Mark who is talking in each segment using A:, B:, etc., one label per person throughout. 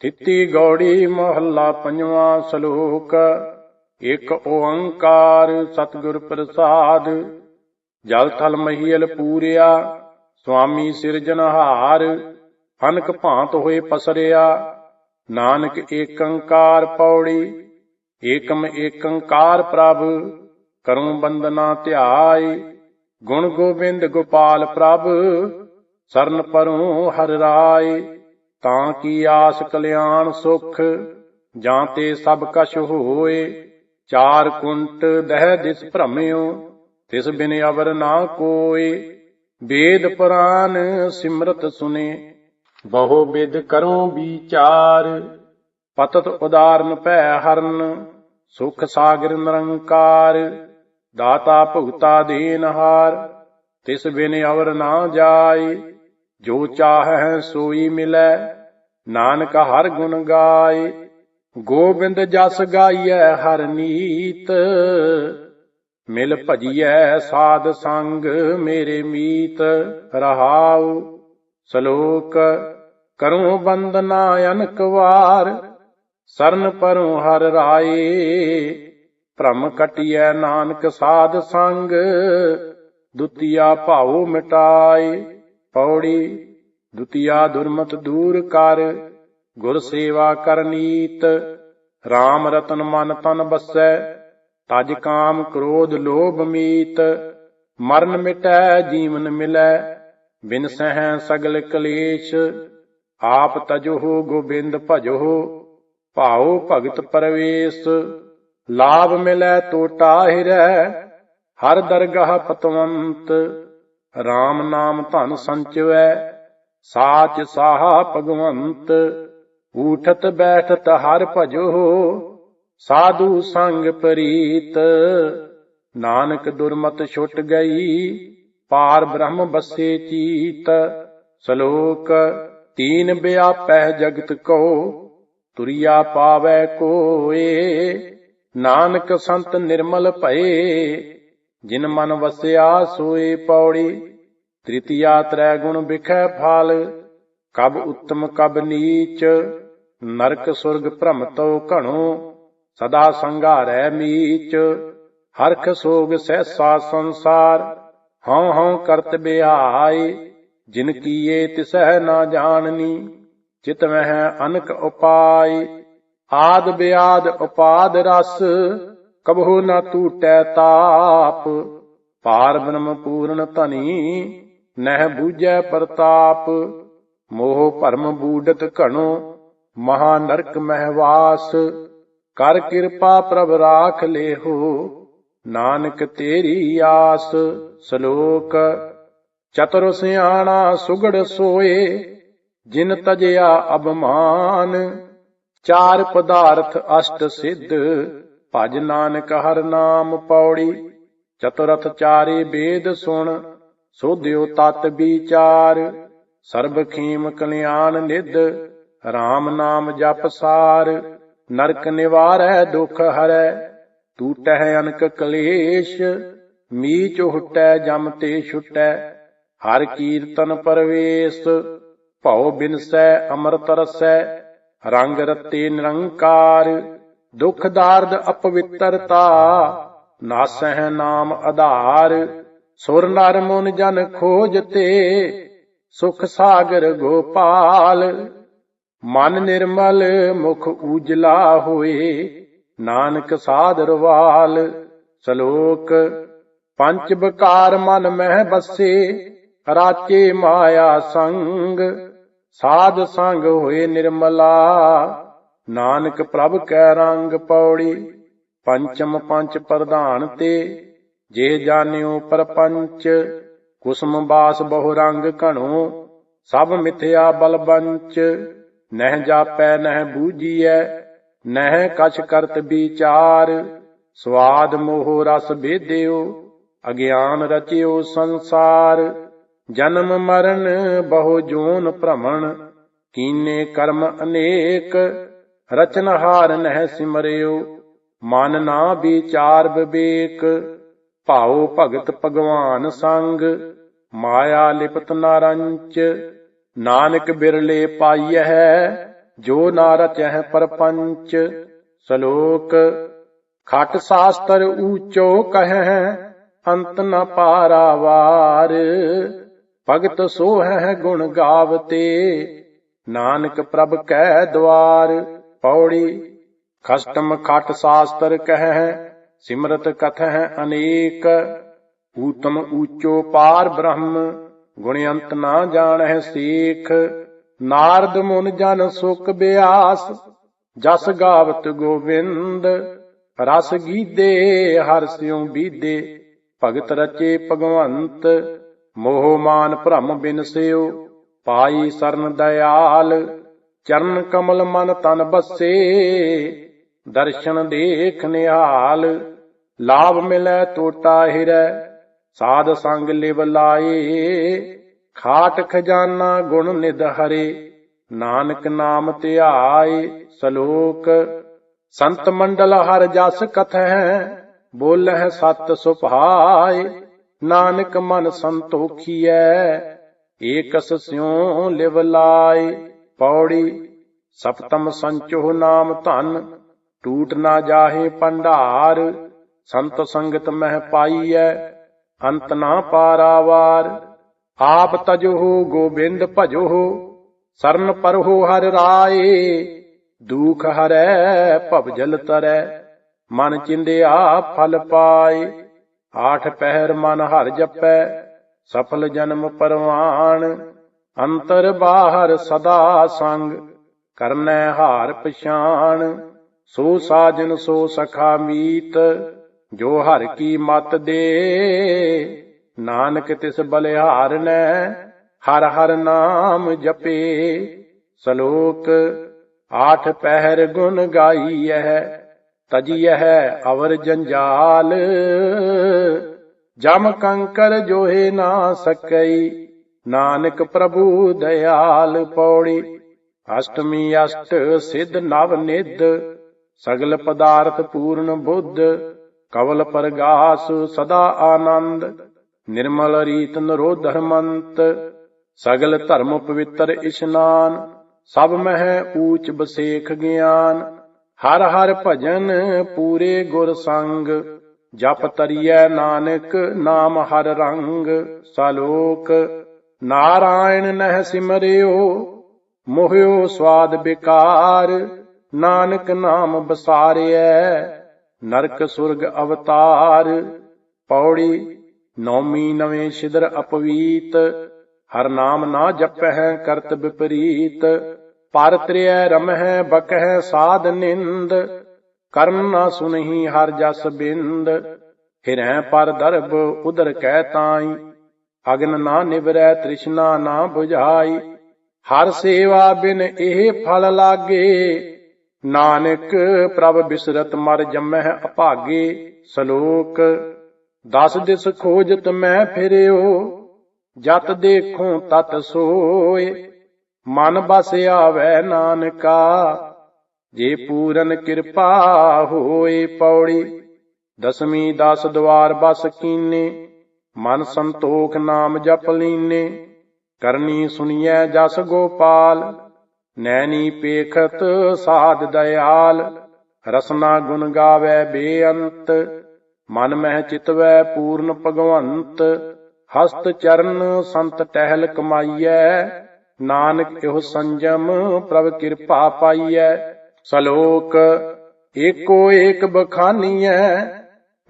A: ਤਿੱਤੀ ਗੌੜੀ ਮਹੱਲਾ ਪੰਜਵਾਂ ਸ਼ਲੋਕ। ਇੱਕ ਓੰਕਾਰ ਸਤਿਗੁਰ ਪ੍ਰਸਾਦ। ਜਲ ਥਲ ਮਹੀਲ ਪੂਰਿਆ, ਸੁਆਮੀ ਸਿਰਜਨਹਾਰ ਅਨਕ ਭਾਂਤ ਹੋਏ ਪਸਰਿਆ, ਨਾਨਕ ਏਕੰਕਾਰ ਪੌੜੀ। ਏਕਮ ਏਕੰਕਾਰ ਪ੍ਰਭ ਕਰੂੰ ਬੰਦਨਾ ਧਿਆਏ। ਗੁਣ ਗੋਬਿੰਦ ਗੋਪਾਲ ਪ੍ਰਭ, ਸਰਨ ਪਰੂੰ ਹਰ ਰਾਏ। ਤਾਂ ਕੀ ਆਸ ਕਲਿਆਣ ਸੁਖ, ਜਾਂ ਤੇ ਸਭ ਕਛ ਹੋਏ? ਚਾਰ ਕੁੰਟ ਦਹਿ ਦਿਸ ਭ੍ਰਮਿਓ, ਤਿਸ ਬਿਨ ਅਵਰ ਨਾ ਕੋਏ। ਵੇਦ ਪੁਰਾਨ ਸਿਮਰਤ ਸੁਨੇ, ਬਹੁ ਵਿਦ ਕਰੂੰ ਵਿਚਾਰ। ਪਤਤ ਉਦਾਰਨ ਭੈ ਹਰਨ, ਸੁਖ ਸਾਗਰ ਨਿਰੰਕਾਰ। ਦਾਤਾ ਭੁਗਤਾ ਦੇਨਹਾਰ, ਤਿਸ ਬਿਨ ਅਵਰ ਨਾ ਜਾਏ। ਜੋ ਚਾਹੈ ਸੋਈ ਮਿਲੈ, ਨਾਨਕ ਹਰ ਗੁਣ ਗਾਏ। ਗੋਬਿੰਦ ਜਸ ਗਾਈਐ ਹਰ ਨੀਤ, ਮਿਲ ਭਜੀਐ ਸਾਧ ਸੰਗ ਮੇਰੇ ਮੀਤ। ਰਹਾਉ ਸ਼ਲੋਕ, ਕਰੋ ਬੰਦਨਾ ਅਨਕ ਵਾਰ, ਸਰਨ ਪਰਉ ਹਰ ਰਾਏ। ਭ੍ਰਮ ਕਟਿਐ ਨਾਨਕ ਸਾਧ ਸੰਗ, ਦੁਤੀਆ ਭਾਉ ਮਿਟਾਏ। ਪੌੜੀ, ਦੁਤੀਆ ਦੁਰਮਤ ਦੂਰ ਕਰ, ਗੁਰ ਸੇਵਾ ਕਰਨੀਤ RAM ਰਤਨ ਮਨ ਤਨ ਬਸੈ, ਤਜ ਕਾਮ ਕ੍ਰੋਧ ਲੋਭ ਮੀਤ, ਮਰਨ ਮਿਟੈ ਜੀਵਨ ਮਿਲੈ, ਬਿਨ ਸਹਿ ਸਗਲ ਕਲੇਸ਼, ਆਪ ਤਜੋ ਗੋਬਿੰਦ ਭਜੋ ਭਾਉ ਭਗਤ ਪਰਵੇਸ਼, ਲਾਭ ਮਿਲੈ ਟੋਟਾ ਹਿਰੈ, ਹਰ ਦਰਗਾਹ ਪਤਵੰਤ RAM ਨਾਮ ਧਨ ਸੰਚਵੈ, ਸਾਚ ਸਾਹਾ ਭਗਵੰਤ, ਊਠਤ ਬੈਠਤ ਹਰ ਭਜੋ, ਸਾਧੂ ਸੰਗ ਪ੍ਰੀਤ। ਨਾਨਕ ਦੁਰਮਤ ਛੁੱਟ ਗਈ, ਪਾਰ ਬ੍ਰਹਮ ਬਸੇ ਚੀਤ। ਸ਼ਲੋਕ, ਤੀਨ ਬਿਆਪੈ ਜਗਤ ਕੋ, ਤੁਰਿਆ ਪਾਵੈ ਕੋਏ। ਨਾਨਕ ਸੰਤ ਨਿਰਮਲ ਭਏ ਜਿਨ ਮਨ ਵਸਿਆ ਸੋਏ ਪੌੜੀ, ਤ੍ਰਿਤੀਆ ਤ੍ਰੈ ਗੁਣ ਵਿਖੈ ਫਾਲ, ਕਬ ਉੱਤਮ ਕਬ ਨੀਚ, ਨਰਕ ਸੁਰਗ ਭ੍ਰਮ ਤੋ ਘਣੋ, ਸਦਾ ਸੰਘਾਰੈ ਮੀਚ। ਹਰਖ ਸੋਗ ਸਹਿਸਾ ਸੰਸਾਰ, ਹਉ ਹਉ ਕਰਤ ਬਿਹਾਈ, ਜਿਨ ਕੀਏ ਤਿਸਹਿ ਨਾ ਜਾਣਨੀ, ਚਿਤ ਮਹਿ ਅਨਕ ਉਪਾਈ। ਆਦ ਬਿਆਦ ਉਪਾਦ ਰਸ ਕਬਹੁ ਨਾ ਟੂਟੈ ਤਾਪ ਪਾਰ ਬ੍ਰਹਮ ਪੂਰਨ ਧਨੀ, ਨਹਿ ਬੂਝੈ ਪ੍ਰਤਾਪ। ਮੋਹ ਭਰਮ ਬੂਡਤ ਘਣੋ, ਮਹਾ ਨਰਕ ਮਹਿਵਾਸ ਕਰ ਕਿਰਪਾ ਪ੍ਰਭ ਰਾਖ ਲੇਹੋ, ਨਾਨਕ ਤੇਰੀ ਆਸ। ਸ਼ਲੋਕ, ਚਤੁਰ ਸਿਆਣਾ ਸੁਗੜ ਸੋਏ, ਜਿਨ ਤਜਿਆ ਅਬਮਾਨ ਚਾਰ ਪਦਾਰਥ ਅਸ਼ਟ ਸਿੱਧ ਭਜ ਨਾਨਕ ਹਰ ਨਾਮ ਪੌੜੀ, ਚਤੁਰਥ ਚਾਰੇ ਵੇਦ ਸੁਣ, ਸੋਧਿਓ ਤਤ ਵਿਚਾਰ। ਸਰਬ ਖੀਮ ਕਲਿਆਣ ਨਿਧ RAM ਨਾਮ ਜਪ ਸਾਰ। ਨਰਕ ਨਿਵਾਰੈ, ਦੁਖ ਹਰੈ ਟੂਟੈ ਅਨਕ ਕਲੇਸ਼। ਮੀਚ ਹੁਟੈ, ਜਮ ਤੇ ਛੁਟੈ, ਹਰ ਕੀਰਤਨ ਪਰਵੇਸ਼। ਭਉ ਬਿਨਸੈ, ਅੰਮ੍ਰਿਤ ਰਸੈ, ਰੰਗ ਰਤੇ ਨਿਰੰਕਾਰ। ਦੁਖ ਦਾਰਦ ਅਪਵਿੱਤਰਤਾ, ਨਾਸਹਿ ਨਾਮ ਆਧਾਰ, ਸੁਰ ਨਰ ਮਨ ਜਨ ਖੋਜਤੇ ਸੁਖ ਸਾਗਰ ਗੋਪਾਲ। ਮਨ ਨਿਰਮਲ ਮੁਖ ਉਜਲਾ ਹੋਏ, ਨਾਨਕ ਸਾਧਰਵਾਲ ਸ਼ਲੋਕ, ਪੰਜ ਬਕਾਰ ਮਨ ਮਹਿ ਬਸੇ, ਰਾਚੇ ਮਾਇਆ ਸੰਗ। ਸਾਧ ਸੰਗ ਹੋਏ ਨਿਰਮਲਾ। ਨਾਨਕ ਪ੍ਰਭ ਕੈ ਰੰਗ ਪੌੜੀ, ਪੰਚਮ ਪੰਚ ਪ੍ਰਧਾਨ ਤੇ, ਜੇ ਜਾਣਿਓ ਪਰਪੰਚ, ਕੁਸਮ ਬਾਸ ਬਹੁ ਰੰਗ ਘਣੋ, ਸਭ ਮਿਥਿਆ ਬਲਬੰਚ ਨਹਿ ਜਾਪੈ, ਨਹਿ ਬੂਝੀਐ, ਨਹਿ ਕਛ ਕਰਤ ਵਿਚਾਰ, ਸਵਾਦ ਮੋਹ ਰਸ ਭੇਦਿਓ ਅਗਿਆਨ ਰਚਿਓ ਸੰਸਾਰ, ਜਨਮ ਮਰਨ ਬਹੁ ਜੋਨ ਭ੍ਰਮਣ, ਕੀਨੇ ਕਰਮ ਅਨੇਕ ਰਚਨਹਾਰ ਨਹਿ ਸਿਮਰਿਓ, ਮਨ ਨਾ ਵਿਚਾਰ ਵਿਵੇਕ, ਭਾਉ ਭਗਤ ਭਗਵਾਨ ਸੰਗ, ਮਾਇਆ ਲਿਪਤ ਨਾਰੰਚ ਨਾਨਕ ਬਿਰਲੇ ਪਾਈਐ ਜੋ ਨਾ ਰਚਹਿ ਪਰਪੰਚ, ਸ਼ਲੋਕ, ਖਟ ਸਾਸਤਰ ਊਚੋ ਕਹੈ ਅੰਤ ਨ ਪਾਰਾਵਾਰ, ਭਗਤ ਸੋਹੈ ਗੁਣ ਗਾਵਤੇ, ਨਾਨਕ ਪ੍ਰਭ ਕੈ ਦਵਾਰ ਪੌੜੀ ਖਸਟਮ ਖਟ ਸਾਸਤਰ ਕਹੈ ਸਿਮਰਤ ਕਥੈ ਅਨੇਕ, ਊਤਮ ਊਚੋ ਪਾਰ ਬ੍ਰਹਮ, ਗੁਣ ਅੰਤ ਨਾ ਜਾਣਹਿ ਸੇਖ, ਨਾਰਦ ਮੁਨ ਜਨ ਸੁਖ ਬਿਆਸ, ਜਸ ਗਾਵਤ ਗੋਬਿੰਦ, ਰਸ ਗੀਦੇ ਹਰ ਸਿਉ ਬੀਦੇ, ਭਗਤ ਰਚੇ ਭਗਵੰਤ, ਮੋਹ ਮਾਨ ਭ੍ਰਮ ਬਿਨਸਿਓ ਪਾਈ ਸਰਨ ਦਇਆਲ ਚਰਨ ਕਮਲ ਮਨ ਤਨ ਬਸੇ, ਦਰਸ਼ਨ ਦੇਖ ਨਿਹਾਲ। ਲਾਭ ਮਿਲੈ ਤੋਟਾ ਹਿਰੈ, ਸਾਧ ਸੰਗ ਲਿਵ ਲਾਏ। ਖਾਟ ਖਜ਼ਾਨਾ ਗੁਣ ਨਿਧ ਹਰੇ, ਨਾਨਕ ਨਾਮ ਧਿਆਏ ਸ਼ਲੋਕ। ਸੰਤ ਮੰਡਲ ਹਰ ਜਸ ਕਥੈ ਬੋਲਹਿ ਸਤ ਸੁਭਾਏ। ਨਾਨਕ ਮਨ ਸੰਤੋਖੀਐ, ਏਕਸ ਸਿਉ ਲਿਵ ਲਾਏ। ਪੌੜੀ, ਸਪਤਮ ਸੰਚੋਹ ਨਾਮ ਧਨ, ਟੂਟ ਨਾ ਜਾਹੇ ਭੰਡਾਰ, ਸੰਤ ਸੰਗਤ ਮਹਿ ਪਾਈਐ, ਅੰਤ ਨਾ ਪਾਰਾਵਾਰ, ਆਪ ਤਜੋ ਗੋਬਿੰਦ ਭਜੋ ਸਰਨ ਪਰਹੋ ਹਰ ਰਾਏ, ਦੁਖ ਹਰੈ ਭਵ ਜਲ ਤਰੈ, ਮਨ ਚਿੰਦਿਆ ਫਲ ਪਾਏ, ਆਠ ਪਹਿਰ ਮਨ ਹਰ ਜਪੈ, ਸਫਲ ਜਨਮ ਪਰਵਾਨ ਅੰਤਰ ਬਾਹਰ ਸਦਾ ਸੰਗ, ਕਰਨੈ ਹਾਰ ਪਛਾਣ। ਸੋ ਸਾਜਨ, ਸੋ ਸਖਾ ਮੀਤ, ਜੋ ਹਰ ਕੀ ਮਤ ਦੇ। ਨਾਨਕ ਤਿਸ ਬਲਿਹਾਰ ਬਲਿਹਾਰਨੈ, ਹਰ ਹਰ ਨਾਮ ਜਪੇ। ਸ਼ਲੋਕ, ਆਠ ਪਹਿਰ ਗੁਣ ਗਾਈਐ, ਤਜੀਐ ਅਵਰ ਜੰਜਾਲ। ਜਮ ਕੰਕਰ ਜੋਹੇ ਨਾ ਸਕਈ ਨਾਨਕ ਪ੍ਰਭੂ ਦਇਆਲ ਪੌੜੀ, ਅਸ਼ਟਮੀ ਅਸ਼ਟ ਸਿਧ ਨਵ ਨਿਧ, ਸਗਲ ਪਦਾਰਥ ਪੂਰਨ ਬੁੱਧ, ਕਵਲ ਪਰਗਾਸ ਸਦਾ ਆਨੰਦ, ਨਿਰਮਲ ਰੀਤ ਨਰੋ ਧਰਮੰਤ ਸਗਲ ਧਰਮ ਪਵਿੱਤਰ ਇਸ਼ਨਾਨ, ਸਭ ਮਹਿ ਊਚ ਬਸੇਖ ਗਿਆਨ, ਹਰ ਹਰ ਭਜਨ ਪੂਰੇ ਗੁਰ ਸੰਗ, ਜਪ ਤਰੀਐ ਨਾਨਕ ਨਾਮ ਹਰ ਰੰਗ, ਸਲੋਕ ਨਾਰਾਇਣ ਨਹਿ ਸਿਮਰਿਓ, ਮੋਹਿਓ ਸਵਾਦ ਬਿਕਾਰ, ਨਾਨਕ ਨਾਮ ਬਸਾਰਿਐ, ਨਰਕ ਸੁਰਗ ਅਵਤਾਰ, ਪੌੜੀ ਨੌਮੀ ਨਵੇਂ ਛਿਦਰ ਅਪਵੀਤ, ਹਰ ਨਾਮ ਨਾ ਜਪਹਿ ਕਰਤ ਵਿਪਰੀਤ, ਪਰ ਤ੍ਰਿਐ ਰਮਹਿ ਬਕਹਿ ਸਾਧ ਨਿੰਦ, ਕਰਮ ਨਾ ਸੁਨਹੀ ਹਰ ਜਸ ਬਿੰਦ ਹਿਰੈ ਪਰ ਦਰਬ ਉਦਰ ਕਹਿ ਤਾਈ ਅਗਨ ਨਾ ਨਿਵਰੈ ਤ੍ਰਿਸ਼ਨਾ ਨਾ 부ਝਾਈ ਹਰ ਸੇਵਾ ਬਿਨ ਇਹ ਫਲ ਲਾਗੇ। ਨਾਨਕ ਪ੍ਰਭ ਬਿਸਰਤ ਮਰ ਜਮਹਿ ਅਭਾਗੇ। ਸ਼ਲੋਕ, ਦਸ ਦਿਸ ਖੋਜਤ ਮੈਂ ਫਿਰਿਓ, ਜਤ ਦੇਖੂੰ ਤਤ ਸੋਏ। ਮਨ ਬਸ ਆਵੈ ਨਾਨਕਾ, ਜੇ ਪੂਰਨ ਕਿਰਪਾ ਹੋਏ ਪੌੜੀ। ਦਸਵੀਂ ਦਸ ਦਵਾਰ ਬਸ ਕੀਨੇ ਮਨ ਸੰਤੋਖ ਨਾਮ ਜਪ ਲੀਨੇ, ਕਰਨੀ ਸੁਣੀਐ ਜਸ ਗੋਪਾਲ, ਨੈਣੀ ਪੇਖਤ ਸਾਧ ਦਇਆਲ, ਰਸਨਾ ਗੁਣ ਗਾਵੇ ਬੇਅੰਤ, ਮਨ ਮਹਿ ਚਿਤਵੈ ਪੂਰਨ ਭਗਵੰਤ, ਹਸਤ ਚਰਨ ਸੰਤ ਟਹਿਲ ਕਮਾਈਐ, ਨਾਨਕ ਇਹੋ ਸੰਜਮ ਪ੍ਰਭ ਕਿਰਪਾ ਪਾਈਐ, ਸਲੋਕ, ਏਕੋ ਏਕ ਬਖਾਨੀਐ,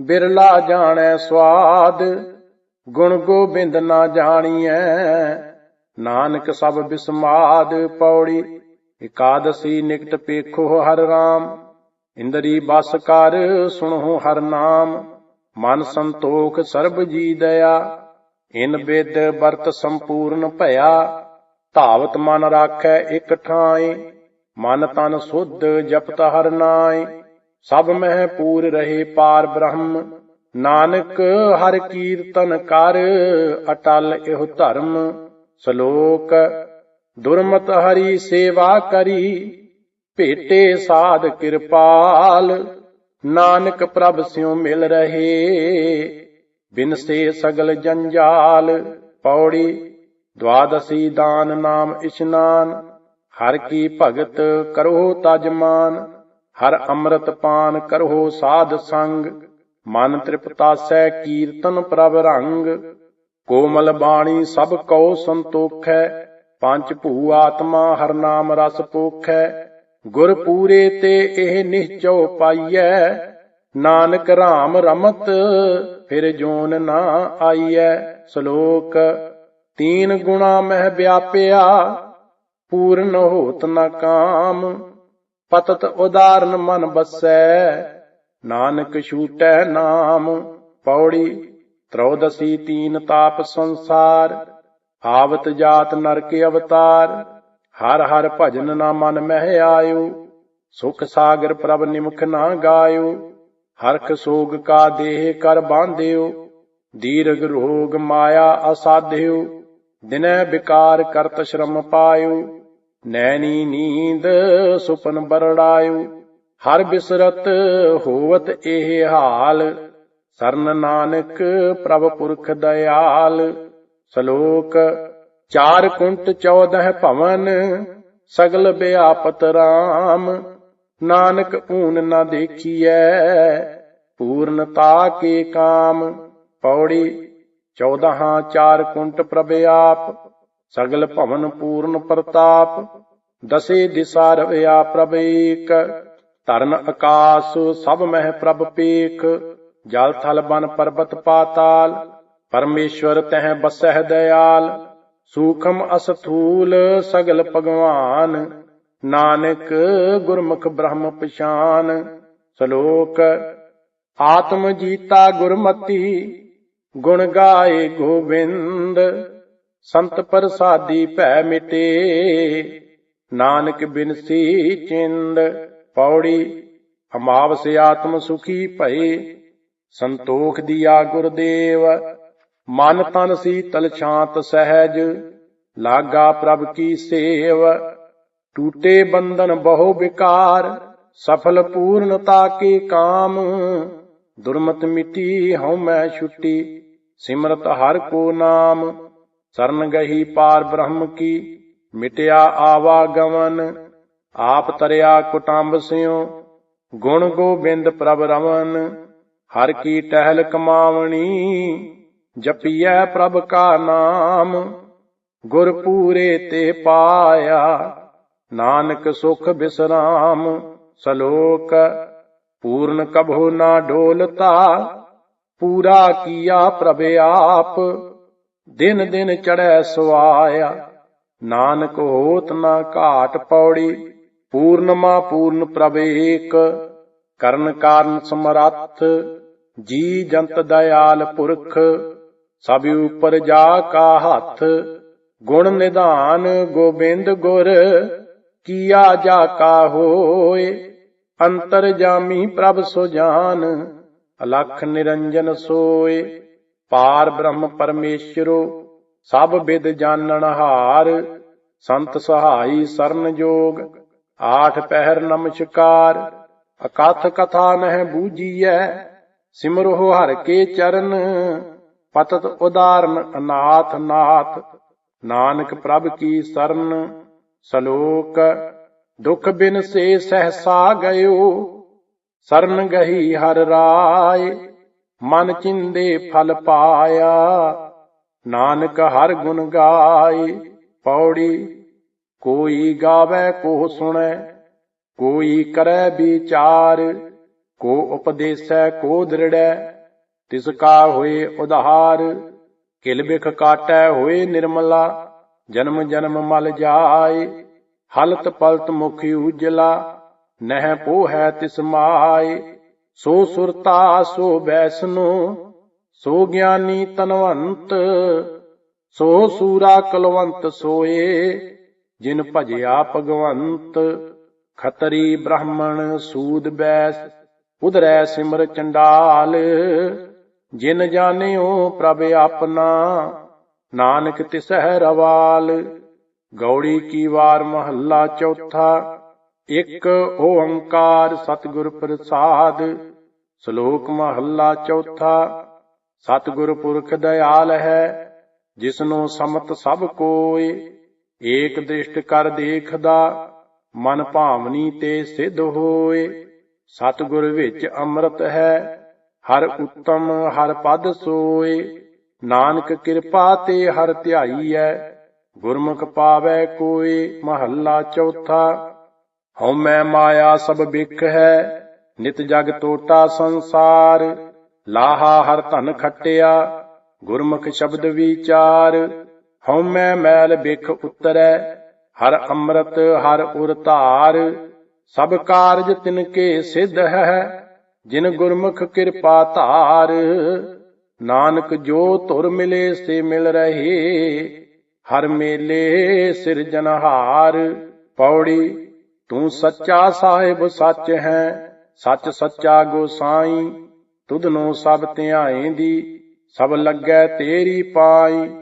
A: ਬਿਰਲਾ ਜਾਣੈ ਸਵਾਦ ਗੁਣ ਗੋਬਿੰਦ ਨਾ ਜਾਣੀਐ। ਨਾਨਕ ਸਭ ਬਿਸਮਾਦ ਪੌੜੀ, ਇਕਾਦਸੀ ਨਿਕਟ ਪੇਖੋ ਹਰ ਰਾਮ। ਇੰਦਰੀ ਬਸ ਕਰ ਸੁਣੋ ਹਰ ਨਾਮ, ਮਨ ਸੰਤੋਖ ਸਰਬ ਜੀ ਦਇਆ। ਇਨ ਬਿਦ ਵਰਤ ਸੰਪੂਰਨ ਭਇਆ, ਧਾਵਤ ਮਨ ਰਾਖੈ ਇਕ ਠਾਏ। ਮਨ ਤਨ ਸੁਧ ਜਪਤ ਹਰ ਨਾਏ, ਸਭ ਮਹਿ ਪੂਰ ਰਹੇ ਪਾਰ ਬ੍ਰਹਮ। ਨਾਨਕ ਹਰ ਕੀਰਤਨ ਕਰ, ਅਟਲ ਇਹੋ ਧਰਮ ਸ਼ਲੋਕ। ਦੁਰਮਤ ਹਰੀ ਸੇਵਾ ਕਰੀ, ਭੇਟੇ ਸਾਧ ਕਿਰਪਾਲ। ਨਾਨਕ ਪ੍ਰਭ ਸਿਉ ਮਿਲ ਰਹੇ ਬਿਨਸੇ ਸਗਲ ਜੰਜਾਲ। ਪੌੜੀ, ਦਵਾਦਸੀ ਦਾਨ ਨਾਮ ਇਸ਼ਨਾਨ, ਹਰ ਕੀ ਭਗਤ ਕਰੋ ਤਜਮਾਨ ਹਰ ਅੰਮ੍ਰਿਤ ਪਾਨ ਕਰੋ ਸਾਧ ਸੰਗ। ਮਨ ਤ੍ਰਿਪਤਾਸੈ ਕੀਰਤਨ ਪ੍ਰਭ ਰੰਗ, ਕੋਮਲ ਬਾਣੀ ਸਭ ਕਉ ਸੰਤੋਖੈ, ਪੰਜ ਭੂ ਆਤਮਾ ਹਰ ਨਾਮ ਰਸ ਪੋਖੈ, ਗੁਰ ਪੂਰੇ ਤੇ ਇਹ ਨਿਹਚੋ ਪਾਈਐ, ਨਾਨਕ ਰਾਮ ਰਮਤ, ਫਿਰ ਜੋਨ ਨਾ ਆਈਐ, ਸ਼ਲੋਕ ਤੀਨ ਗੁਣਾ ਮਹਿ ਵਿਆਪਿਆ, ਪੂਰਨ ਹੋਤ ਨਾ ਕਾਮ, ਪਤਤ ਉਦਾਰਨ ਮਨ ਬਸੈ ਨਾਨਕ ਛੂਟੈ ਨਾਮ, ਪੌੜੀ, ਤ੍ਰੋਦਸੀ ਤੀਨ ਤਾਪ ਸੰਸਾਰ, ਆਵਤ ਜਾਤ ਨਰਕ ਅਵਤਾਰ, ਹਰ ਹਰ ਭਜਨ ਨਾ ਮਨ ਮਹਿ ਆਇਓ, ਸੁਖ ਸਾਗਰ ਪ੍ਰਭ ਨਿਮਖ ਨਾ ਗਾਇਓ, ਹਰਖ ਸੋਗ ਕਾ ਦੇਹ ਕਰ ਬਾਂਧਿਓ ਦੀਰਗ ਰੋਗ ਮਾਇਆ ਅਸਾਧਿਓ, ਦਿਨੈ ਵਿਕਾਰ ਕਰਤ ਸ਼ਰਮ ਪਾਇਓ, ਨੈਣੀ ਨੀਂਦ ਸੁਪਨ ਬਰੜਾਇਓ ਹਰ ਬਿਸਰਤ ਹੋਵਤ ਇਹ ਹਾਲ, ਸਰਨ ਨਾਨਕ ਪ੍ਰਭ ਪੁਰਖ ਦਇਆਲ। ਸ਼ਲੋਕ, ਚਾਰ ਕੁੰਟ 14 ਭਵਨ, ਸਗਲ ਬਿਆਪਤ ਰਾਮ। ਨਾਨਕ ਊਨ ਨਾ ਦੇਖੀਐ, ਪੂਰਨਤਾ ਕੇ ਕਾਮ। ਪੌੜੀ 14 ਚਾਰ ਕੁੰਟ ਪ੍ਰਭ ਆਪ। ਸਗਲ ਭਵਨ ਪੂਰਨ ਪ੍ਰਤਾਪ, ਦਸੇ ਦਿਸਾ ਰਵਿਆ ਪ੍ਰਭ ਏਕ। ਧਰਮ ਆਕਾਸ, ਸਭ ਮਹਿ ਪ੍ਰਭ ਪੇਖ, ਜਲ ਥਲ ਬਨ ਪਰਬਤ ਪਾਤਾਲ, ਪਰਮੇਸ਼ਵਰ ਤਹਿ ਬਸਹਿ ਦਇਆਲ, ਸੂਖਮ ਅਸਥੂਲ ਸਗਲ ਭਗਵਾਨ, ਨਾਨਕ ਗੁਰਮੁਖ ਬ੍ਰਹਮ ਪਛਾਨ, ਸ਼ਲੋਕ, ਆਤਮ ਜੀਤਾ ਗੁਰਮਤੀ, ਗੁਣ ਗਾਏ ਗੋਬਿੰਦ, ਸੰਤ ਪ੍ਰਸਾਦੀ ਭੈ ਮਿਟੇ, ਨਾਨਕ ਬਿਨਸੀ ਚਿੰਦ ਪੌੜੀ ਅਮਾਵਸ ਆਤਮ ਸੁਖੀ ਭਏ, ਸੰਤੋਖ ਦੀਆ ਗੁਰਦੇਵ। ਮਨ ਤਨ ਸੀਤਲ ਸ਼ਾਂਤ ਸਹਿਜ, ਲਾਗਾ ਪ੍ਰਭ ਕੀ ਸੇਵ। ਟੂਟੇ ਬੰਧਨ ਬਹੁ ਵਿਕਾਰ, ਸਫਲ ਪੂਰਨਤਾ ਕੇ ਕਾਮ। ਦੁਰਮਤ ਮਿਟੀ ਹਉ ਮੈਂ ਛੁੱਟੀ, ਸਿਮਰਤ ਹਰ ਕੋ ਨਾਮ। ਸਰਨ ਗਹੀ ਪਾਰ ਬ੍ਰਹਮ ਕੀ, ਮਿਟਿਆ ਆਵਾ ਗਵਨ ਆਪ ਤਰਿਆ ਕੁਟੰਬ ਸਿਓ ਗੁਣ ਗੋਬਿੰਦ ਪ੍ਰਭ ਰਵਨ ਹਰ ਕੀ ਟਹਿਲ ਕਮਾਵਣੀ, ਜਪੀਐ ਪ੍ਰਭ ਕਾ ਨਾਮ, ਗੁਰ ਪੂਰੇ ਤੇ ਪਾਇਆ, ਨਾਨਕ ਸੁਖ ਬਿਸਰਾਮ, ਸਲੋਕ ਪੂਰਨ ਕਭੋ ਨਾ ਢੋਲਤਾ ਪੂਰਾ ਕੀਆ ਪ੍ਰਭ ਆਪ, ਦਿਨ ਦਿਨ ਚੜੈ ਸੁਆਇਆ, ਨਾਨਕ ਹੋਤ ਨਾ ਘਾਟ ਪੌੜੀ ਪੂਰਨਮਾ ਪੂਰਨ ਪ੍ਰਭ ਏਕ, ਕਰਨ ਕਾਰਨ ਸਮਰੱਥ, ਜੀ ਜੰਤ ਦਇਆਲ ਪੁਰਖ, ਸਭ ਉਪਰ ਜਾ ਕਾ ਹੱਥ, ਗੁਣ ਨਿਧਾਨ ਗੋਬਿੰਦ ਗੁਰ, ਕੀਆ ਜਾ ਕਾ ਹੋਏ, ਅੰਤਰ ਜਾਮੀ ਪ੍ਰਭ ਸੋ ਜਾਨ, ਅਲਖ ਨਿਰੰਜਨ ਸੋਏ, ਪਾਰ ਬ੍ਰਹਮ ਪਰਮੇਸ਼ਰੋ, ਸਭ ਵਿਦ ਜਾਣਨ ਹਾਰ, ਸੰਤ ਸਹਾਈ ਸਰਨ ਜੋਗ ਆਠ ਪਹਿਰ ਨਮਸਕਾਰ ਅਕਥ ਕਥਾ ਨਹਿ ਬੂਜੀਐ ਸਿਮਰੋ ਹਰ ਕੇ ਚਰਨ, ਪਤਤ ਉਦਾਰਨ ਅਨਾਥ ਨਾਥ, ਨਾਨਕ ਪ੍ਰਭ ਕੀ ਸਰਨ, ਸਲੋਕ, ਦੁਖ ਬਿਨ ਸੇ ਸਹਸਾ ਗਇਓ, ਸਰਨ ਗਹੀ ਹਰ ਰਾਏ, ਮਨ ਚਿੰਦੇ ਫਲ ਪਾਇਆ, ਨਾਨਕ ਹਰ ਗੁਣ ਗਾਏ, ਪੌੜੀ ਕੋਈ ਗਾਵੇ ਕੋ ਸੁਣੈ, ਕੋਈ ਕਰੈ ਵਿਚਾਰ, ਕੋ ਉਪਦੇਸੈ ਕੋ ਦ੍ਰਿੜੈ, ਤਿਸ ਕਾ ਹੋਏ ਉਧਾਰ, ਕਿਲ ਬਿਖ ਕਾਟੈ ਹੋਏ ਨਿਰਮਲਾ, ਜਨਮ ਜਨਮ ਮਲ ਜਾਏ, ਹਲਤ ਪਲਤ ਮੁਖੀ ਉਜਲਾ, ਨਹਿ ਪੋਹੈ ਤਿਸ ਮਾਏ, ਸੋ ਸੁਰਤਾ ਸੋ ਬੈਸਨੋ ਸੋ ਗਿਆਨੀ ਤਨਵੰਤ, ਸੋ ਸੂਰਾ ਕਲਵੰਤ ਸੋਏ ਜਿਨ ਭਜਿਆ ਭਗਵੰਤ, ਖਤਰੀ ਬ੍ਰਾਹਮਣ ਸੂਦ ਬੈਸ, ਉਧਰੈ ਸਿਮਰ ਚੰਡਾਲ। ਜਿਨ ਜਾਣਿਓ ਪ੍ਰਭ ਆਪਣਾ, ਨਾਨਕ ਤਿਸਹਿ ਰਵਾਲ। ਗੌੜੀ ਕੀ ਵਾਰ ਮਹੱਲਾ ਚੌਥਾ, ਇੱਕ ਓੰਕਾਰ ਸਤਿਗੁਰ ਪ੍ਰਸਾਦ। ਸ਼ਲੋਕ ਮਹੱਲਾ ਚੌਥਾ, ਸਤਿਗੁਰ ਪੁਰਖ ਦਇਆਲ ਹੈ, ਜਿਸਨੂੰ ਸਮਤ ਸਭ ਕੋਏ ਏਕ ਦ੍ਰਿਸ਼ਟ ਕਰ ਦੇਖਦਾ, ਮਨ ਭਾਵਨੀ ਤੇ ਸਿੱਧ ਹੋਏ। ਸਤਿਗੁਰ ਵਿੱਚ ਅੰਮ੍ਰਿਤ ਹੈ, ਹਰ ਉੱਤਮ, ਹਰ ਪਦ ਸੋਏ। ਨਾਨਕ ਕਿਰਪਾ ਤੇ ਹਰ ਧਿਆਈਐ ਗੁਰਮੁਖ ਪਾਵੈ ਕੋਈ ਮਹੱਲਾ ਚੌਥਾ। ਹਉਮੈ ਮਾਇਆ ਸਭ ਬਿਖ ਹੈ, ਨਿਤ ਜਗ ਤੋਟਾ ਸੰਸਾਰ। ਲਾਹਾ ਹਰ ਧਨ ਖਟਿਆ, ਗੁਰਮੁਖ ਸ਼ਬਦ ਵਿਚਾਰ। ਹਉਮੈ ਮੈਲ ਬਿਖ ਉਤਰੈ, ਹਰ ਅੰਮ੍ਰਿਤ, ਹਰ ਉਰ ਧਾਰ। ਸਭ ਕਾਰਜ ਤਿਨ ਕੇ ਸਿਧ ਹੈ, ਜਿਨ ਗੁਰਮੁਖ ਕਿਰਪਾ ਧਾਰ। ਨਾਨਕ ਜੋ ਧੁਰ ਮਿਲੇ, ਸੇ ਮਿਲ ਰਹੇ। ਹਰ ਮੇਲੇ ਸਿਰਜਨਹਾਰ ਪੌੜੀ, ਤੂੰ ਸੱਚਾ ਸਾਹਿਬ ਸੱਚ ਹੈ, ਸੱਚ ਸੱਚਾ ਗੋਸਾਈ ਤੁਧਨੋ ਸਭ ਧਿਆਏਂਦੀ ਸਭ ਲੱਗੈ ਤੇਰੀ ਪਾਈ।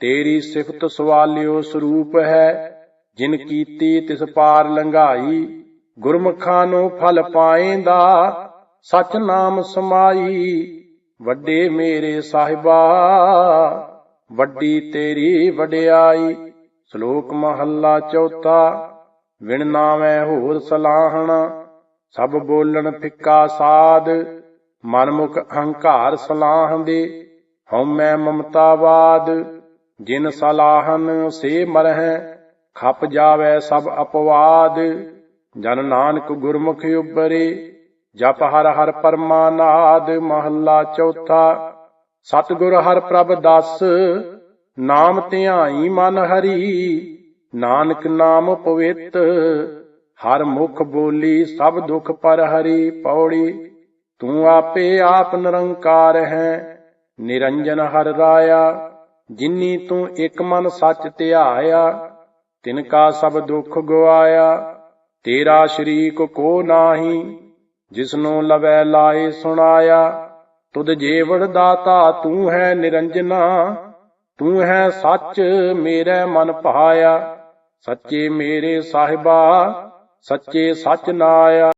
A: ਤੇਰੀ ਸਿਫਤ ਸਵਾਲਿਓ ਸਰੂਪ ਹੈ, ਜਿਨ ਕੀਤੀ ਤਿਸ ਪਾਰ ਲੰਘਾਈ। ਗੁਰਮੁਖਾਂ ਨੂੰ ਫਲ ਪਾਏਂਦਾ, ਸਚ ਨਾਮ ਸਮਾਈ। ਵੱਡੇ ਮੇਰੇ ਸਾਹਿਬਾ, ਵੱਡੀ ਤੇਰੀ ਵਡਿਆਈ। ਸ਼ਲੋਕ ਮਹੱਲਾ ਚੌਥਾ, ਵਿਣ ਨਾਵੇਂ ਹੋਰ ਸਲਾਹਣਾ। ਸਭ ਬੋਲਣ ਫਿੱਕਾ ਸਾਧ ਮਨਮੁਖ ਅਹੰਕਾਰ ਸਲਾਹ ਦੇ। ਹਉਮੈ ਮਮਤਾਵਾਦ ਜਿਨ ਸਲਾਹਨ ਸੇ ਮਰਹਿ, ਖਪ ਜਾਵੇ ਸਭ ਅਪਵਾਦ। ਜਨ ਨਾਨਕ ਗੁਰਮੁਖ ਉਬਰੇ ਜਪ ਹਰ ਹਰ ਪਰਮਾਨਾਦ, ਮਹੱਲਾ ਚੌਥਾ। ਸਤਿਗੁਰ ਹਰ ਪ੍ਰਭ ਦਸ, ਨਾਮ ਧਿਆਈ ਮਨ ਹਰੀ। ਨਾਨਕ ਨਾਮ ਪਵਿੱਤ, ਹਰ ਮੁਖ ਬੋਲੀ ਸਭ ਦੁਖ ਪਰ ਹਰੀ ਪੌੜੀ। ਤੂੰ ਆਪੇ ਆਪ ਨਿਰੰਕਾਰ ਹੈ, ਨਿਰੰਜਨ ਹਰ ਰਾਇਆ। ਜਿਨੀ ਤੂੰ ਇੱਕ ਮਨ ਸੱਚ ਧਿਆਇਆ, ਤਿਨ ਕਾ ਸਭ ਦੁੱਖ ਗਵਾਇਆ, ਤੇਰਾ ਸ਼ਰੀਕ ਕੋ ਨਾਹੀ, ਜਿਸਨੂੰ ਲਵੈ ਲਾਏ ਸੁਣਾਇਆ, ਤੁਧ ਜੀਵੜ ਦਾਤਾ ਤੂੰ ਹੈ ਨਿਰੰਜਨਾ, ਤੂੰ ਹੈ ਸੱਚ ਮੇਰੇ ਮਨ ਭਾਇਆ ਸੱਚੇ ਮੇਰੇ ਸਾਹਿਬਾ, ਸੱਚੇ ਸੱਚ ਨਾਇਆ।